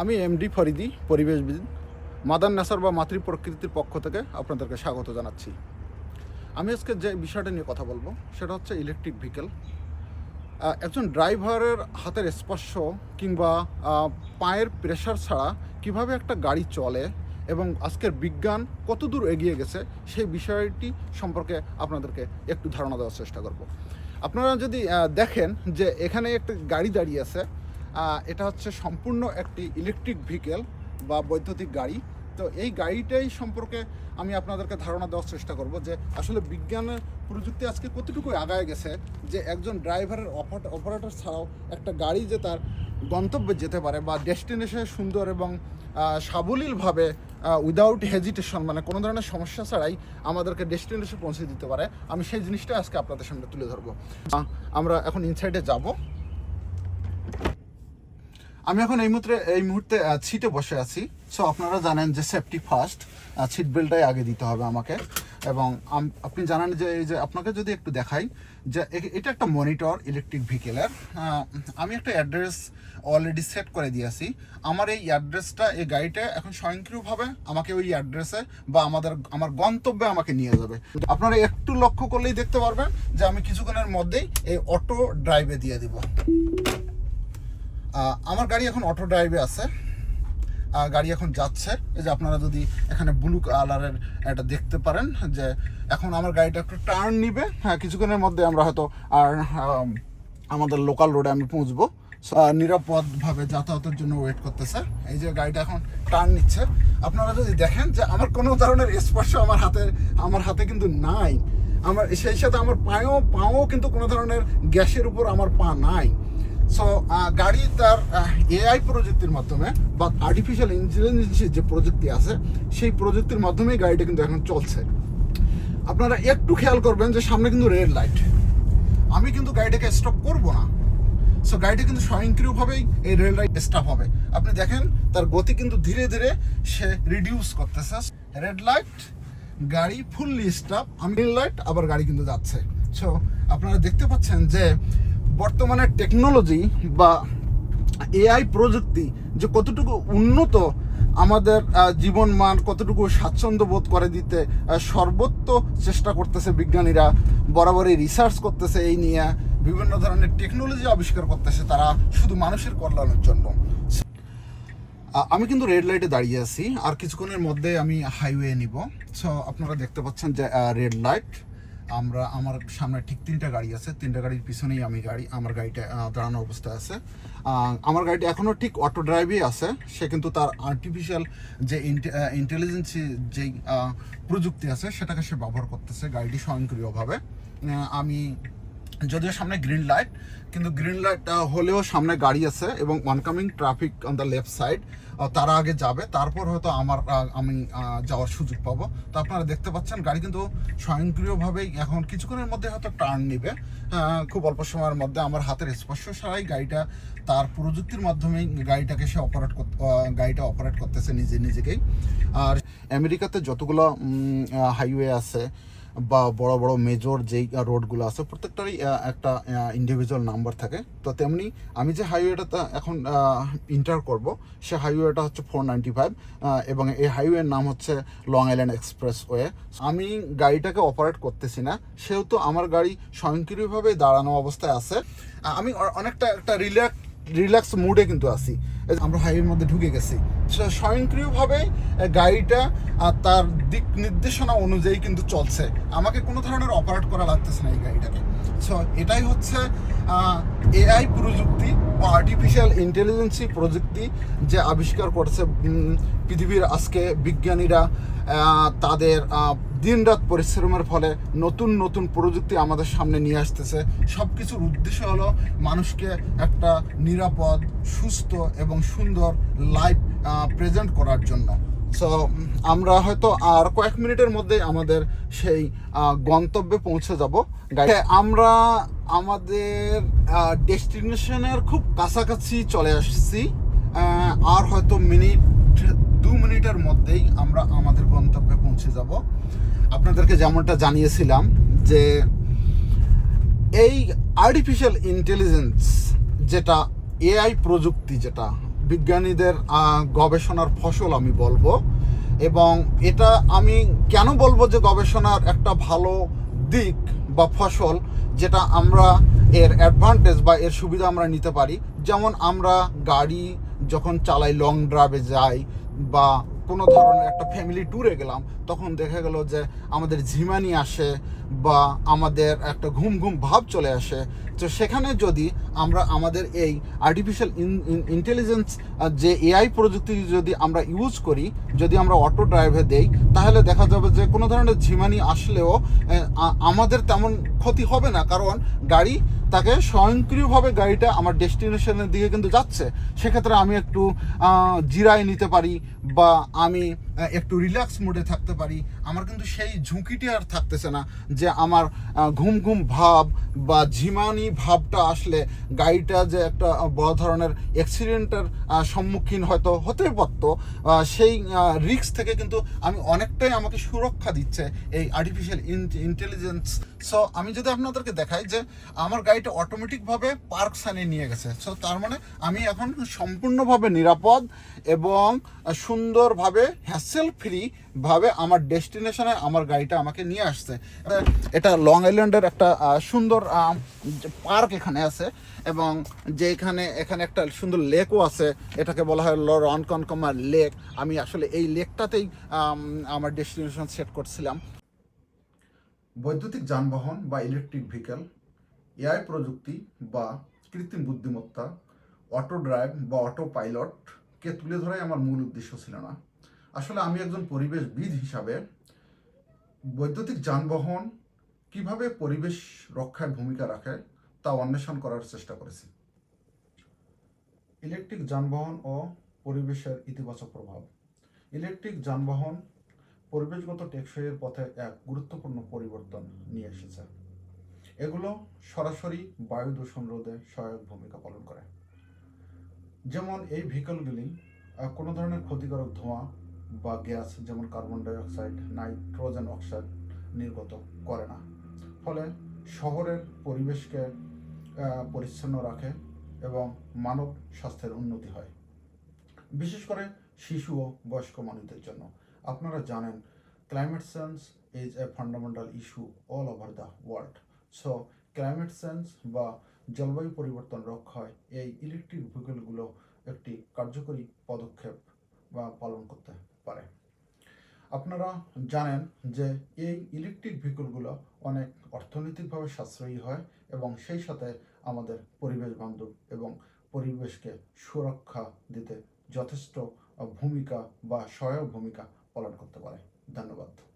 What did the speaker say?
আমি এমডি ফরিদি, পরিবেশবিদ, mother nature বা মাতৃ প্রকৃতির পক্ষ থেকে আপনাদেরকে স্বাগত জানাচ্ছি। আমি আজকে যে বিষয়টা নিয়ে কথা বলব, সেটা হচ্ছে ইলেকট্রিক ভেহিকেল একজন ড্রাইভারের হাতের স্পর্শ কিংবা পায়ের প্রেশার ছাড়া কীভাবে একটা গাড়ি চলে এবং আজকের বিজ্ঞান কতদূর এগিয়ে গেছে, সেই বিষয়টি সম্পর্কে আপনাদেরকে একটু ধারণা দেওয়ার চেষ্টা করব। আপনারা যদি দেখেন যে এখানে একটা গাড়ি দাঁড়িয়ে আছে এটা হচ্ছে সম্পূর্ণ একটি ইলেকট্রিক ভেহিকেল বা বৈদ্যুতিক গাড়ি। তো এই গাড়িটাই সম্পর্কে আমি আপনাদেরকে ধারণা দেওয়ার চেষ্টা করব যে আসলে বিজ্ঞানের প্রযুক্তি আজকে কতটুকু আগায় গেছে যে একজন ড্রাইভারের অপারেটর ছাড়াও একটা গাড়ি যে তার গন্তব্যে যেতে পারে বা ডেস্টিনেশনে সুন্দর এবং সাবলীলভাবে উইদাউট হেজিটেশন মানে কোনো ধরনের সমস্যা ছাড়াই আমাদেরকে ডেস্টিনেশনে পৌঁছে দিতে পারে। আমি সেই জিনিসটা আজকে আপনাদের সামনে তুলে ধরবো। আমরা এখন ইনসাইডে যাব। আমি এখন এই মুহূর্তে এই মুহূর্তে সিটে বসে আছি। সো আপনারা জানেন যে সেফটি ফার্স্ট সিট বেল্টটাই আগে দিতে হবে আমাকে। এবং আপনি জানেন যে, এই যে আপনাকে যদি একটু দেখাই যে এটা একটা মনিটর ইলেকট্রিক ভেহিকেলের আমি একটা অ্যাড্রেস অলরেডি সেট করে দিয়েছি আমার এই অ্যাড্রেসটা এই গাড়িটা এখন স্বয়ংক্রিয়ভাবে আমাকে ওই অ্যাড্রেসে বা আমাদের, আমার গন্তব্যে আমাকে নিয়ে যাবে। আপনারা একটু লক্ষ্য করলেই দেখতে পারবেন যে, আমি কিছুক্ষণের মধ্যেই এই অটো ড্রাইভে দিয়ে দিব। আমার গাড়ি এখন অটো ড্রাইভে আছে। গাড়ি এখন যাচ্ছে। এই যে আপনারা যদি এখানে ব্লু কালারের এটা দেখতে পারেন, যে এখন আমার গাড়িটা একটু টার্ন নিবে। হ্যাঁ কিছুক্ষণের মধ্যে আমরা হয়তো আর আমাদের লোকাল রোডে আমি পৌঁছবো। নিরাপদভাবে যাতায়াতের জন্য ওয়েট করতেছে। এই যে গাড়িটা এখন টার্ন নিচ্ছে। আপনারা যদি দেখেন যে আমার কোনো ধরনের স্পর্শ আমার হাতে আমার হাতে কিন্তু নাই। আমার, সেই সাথে আমার পায়েও, পাও কিন্তু কোনো ধরনের গ্যাসের উপর আমার পা নাই। সো গাড়ি তার এআই প্রযুক্তির মাধ্যমে বা আর্টিফিশিয়াল ইন্টেলিজেন্সের যে প্রযুক্তি আছে, সেই প্রযুক্তির মাধ্যমেই গাড়িটা কিন্তু এখন চলছে। আপনারা একটু খেয়াল করবেন যে সামনে কিন্তু রেড লাইট আমি কিন্তু গাড়িটাকে স্টপ করব না। সো গাড়িটা কিন্তু স্বয়ংক্রিয়ভাবেই এই রেল লাইট স্টপ হবে। আপনি দেখেন, তার গতি কিন্তু ধীরে ধীরে সে রিডিউস করতেছে। রেড লাইট গাড়ি ফুললি স্টপ আমি লাইট আবার গাড়ি কিন্তু যাচ্ছে। সো আপনারা দেখতে পাচ্ছেন যে বর্তমানে টেকনোলজি বা এআই প্রযুক্তি যে কতটুকু উন্নত আমাদের জীবন মান কতটুকু স্বাচ্ছন্দ্য বোধ করে দিতে সর্বত্র চেষ্টা করতেছে বিজ্ঞানীরা, বরাবরই রিসার্চ করতেছে এই নিয়ে, বিভিন্ন ধরনের টেকনোলজি আবিষ্কার করতেছে তারা শুধু মানুষের কল্যাণের জন্য। আমি কিন্তু রেড লাইটে দাঁড়িয়ে আছি, আর কিছুক্ষণের মধ্যে আমি হাইওয়ে নিব। সো আপনারা দেখতে পাচ্ছেন যে রেড লাইট আমরা, আমার সামনে ঠিক তিনটা গাড়ি আছে। তিনটা গাড়ির পিছনেই আমি গাড়ি, আমার গাড়িটা দাঁড়ানো অবস্থায় আছে। আমার গাড়িটা এখনও ঠিক অটো ড্রাইভই আছে। সে কিন্তু তার আর্টিফিশিয়াল যে ইন্টেলিজেন্সি যেই প্রযুক্তি আছে, সেটাকে সে ব্যবহার করতেছে গাড়িটি স্বয়ংক্রিয়ভাবে। আমি যদিও সামনে গ্রিন লাইট কিন্তু গ্রিন লাইট হলেও সামনে গাড়ি আছে এবং oncoming traffic on the left side তারা আগে যাবে, তারপর হয়তো আমার আমি যাওয়ার সুযোগ পাবো। তো আপনারা দেখতে পাচ্ছেন, গাড়ি কিন্তু স্বয়ংক্রিয়ভাবেই এখন কিছুক্ষণের মধ্যে হয়তো টার্ন নিবে। খুব অল্প সময়ের মধ্যে আমার হাতের স্পর্শ ছাড়াই গাড়িটা তার প্রযুক্তির মাধ্যমেই গাড়িটাকে সে অপারেট গাড়িটা অপারেট করতেছে নিজে নিজেকেই। আর আমেরিকাতে যতগুলো হাইওয়ে আছে বা বড় বড় মেজর যেই রোডগুলো আছে, প্রত্যেকটারই একটা ইন্ডিভিজুয়াল নাম্বার থাকে। তো তেমনি আমি যে হাইওয়েটা এখন ইন্টার করব, সে হাইওয়েটা হচ্ছে ফোর নাইনটি ফাইভ এবং এই হাইওয়ের নাম হচ্ছে লং আইল্যান্ড এক্সপ্রেস ওয়ে আমি গাড়িটাকে অপারেট করতেছি না, সেহেতু আমার গাড়ি স্বয়ংক্রিয়ভাবে দাঁড়ানো অবস্থায় আছে। আমি অনেকটা একটা রিল্যাক্স রিল্যাক্স মুডে কিন্তু যে আমরা হাইওয়ের মধ্যে ঢুকে গেছি। সে- স্বয়ংক্রিয়ভাবেই গাড়িটা তার দিক নির্দেশনা অনুযায়ী কিন্তু চলছে। আমাকে কোনো ধরনের অপারেট করা লাগতেছে না এই গাড়িটাকে। সো এটাই হচ্ছে এআই প্রযুক্তি আর্টিফিশিয়াল ইন্টেলিজেন্সি প্রযুক্তি যে আবিষ্কার করছে পৃথিবীর আজকে বিজ্ঞানীরা তাদের দিনরাত পরিশ্রমের ফলে নতুন নতুন প্রযুক্তি আমাদের সামনে নিয়ে আসতেছে। সব কিছুর উদ্দেশ্য হলো মানুষকে একটা নিরাপদ, সুস্থ এবং সুন্দর লাইফ প্রেজেন্ট করার জন্য। সো আমরা হয়তো আর কয়েক মিনিটের মধ্যেই আমাদের সেই গন্তব্যে পৌঁছে যাব। আমরা আমাদের ডেস্টিনেশনের খুব কাছাকাছি চলে আসছি। আর হয়তো মিনিট, দু মিনিটের মধ্যেই আমরা আমাদের গন্তব্যে পৌঁছে যাব। আপনাদেরকে যেমনটা জানিয়েছিলাম যে এই আর্টিফিশিয়াল ইন্টেলিজেন্স যেটা এআই প্রযুক্তি যেটা বিজ্ঞানীদের গবেষণার ফসল আমি বলব। এবং এটা আমি কেন বলব যে গবেষণার একটা ভালো দিক বা ফসল যেটা আমরা এর অ্যাডভান্টেজ বা এর সুবিধা আমরা নিতে পারি? যেমন আমরা গাড়ি যখন চালাই লং ড্রাইভে যাই বা কোনো ধরনের একটা ফ্যামিলি ট্যুরে গেলাম, তখন দেখা গেল যে আমাদের ঝিমানি আসে বা আমাদের একটা ঘুম ঘুম ভাব চলে আসে। তো সেখানে যদি আমরা আমাদের এই আর্টিফিশিয়াল ইন্টেলিজেন্স যে এআই প্রযুক্তি যদি আমরা ইউজ করি, যদি আমরা অটো ড্রাইভে দেই, তাহলে দেখা যাবে যে কোনো ধরনের ঝিমানি আসলেও আমাদের তেমন ক্ষতি হবে না। কারণ গাড়ি তাকে স্বয়ংক্রিয়ভাবে গাড়িটা আমার ডেস্টিনেশনের দিকে কিন্তু যাচ্ছে, সেক্ষেত্রে আমি একটু জিরায় নিতে পারি বা আমি একটু রিল্যাক্স মোডে থাকতে পারি। আমার কিন্তু সেই ঝুঁকিটি আর থাকতেছে না যে আমার ঘুম ঘুম ভাব বা ঝিমানি ভাবটা আসলে গাড়িটা যে একটা বড় ধরনের অ্যাক্সিডেন্টের সম্মুখীন হয়তো হতে পারতো। সেই রিস্ক থেকে কিন্তু আমি অনেকটাই আমাকে সুরক্ষা দিচ্ছে এই আর্টিফিশিয়াল ইন্টেলিজেন্স সো আমি যদি আপনাদেরকে দেখাই যে আমার গাড়িটা অটোমেটিকভাবে পার্ক সানে নিয়ে গেছে। সো তার মানে আমি এখন সম্পূর্ণভাবে নিরাপদ এবং সুন্দরভাবে হ্যাসেল ফ্রি ভাবে আমার ডেস্টিনেশনে আমার গাড়িটা আমাকে নিয়ে আসছে। এটা- এটা লং আইল্যান্ডের একটা সুন্দর পার্ক এখানে আছে এবং যে এখানে এখানে একটা সুন্দর লেকও আছে। এটাকে বলা হয় রনকনকমার লেক আমি আসলে এই লেকটাতেই আমার ডেস্টিনেশন সেট করছিলাম। বৈদ্যুতিক যানবাহন বা ইলেকট্রিক ভেহিকেল এআই প্রযুক্তি বা কৃত্রিম বুদ্ধিমত্তা অটো ড্রাইভ বা অটো পাইলটকে তুলে ধরাই আমার মূল উদ্দেশ্য ছিল না। আসলে আমি একজন পরিবেশবিদ হিসাবে বৈদ্যুতিক যানবাহন কীভাবে পরিবেশ রক্ষায় ভূমিকা রাখে তা অন্বেষণ করার চেষ্টা করেছি। ইলেকট্রিক যানবাহন ও পরিবেশের ইতিবাচক প্রভাব। ইলেকট্রিক যানবাহন পরিবেশগত টেকসইয়ের পথে এক গুরুত্বপূর্ণ পরিবর্তন নিয়ে এসেছে। এগুলো সরাসরি বায়ু দূষণ রোধে সহায়ক ভূমিকা পালন করে। যেমন এই ভেহিকলগুলি কোনো ধরনের ক্ষতিকারক ধোঁয়া বা গ্যাস যেমন carbon dioxide nitrogen oxide নির্গত করে না। ফলে শহরের পরিবেশকে পরিচ্ছন্ন রাখে এবং মানব স্বাস্থ্যের উন্নতি হয়। বিশেষ করে শিশু ও বয়স্ক মানুষদের জন্য। আপনারা জানেন climate change is a fundamental issue all over the world so climate change বা জলবায়ু পরিবর্তন রক্ষায় এই ইলেকট্রিক ভেহিকেলগুলো একটি কার্যকরী পদক্ষেপ বা পালন করতে পারে। আপনারা জানেন যে এই ইলেকট্রিক ভেহিকলগুলো অনেক অর্থনৈতিকভাবে সাশ্রয়ী হয় এবং সেই সাথে আমাদের পরিবেশ বান্ধব এবং পরিবেশকে সুরক্ষা দিতে যথেষ্ট ভূমিকা বা সহায়ক ভূমিকা পালন করতে পারে।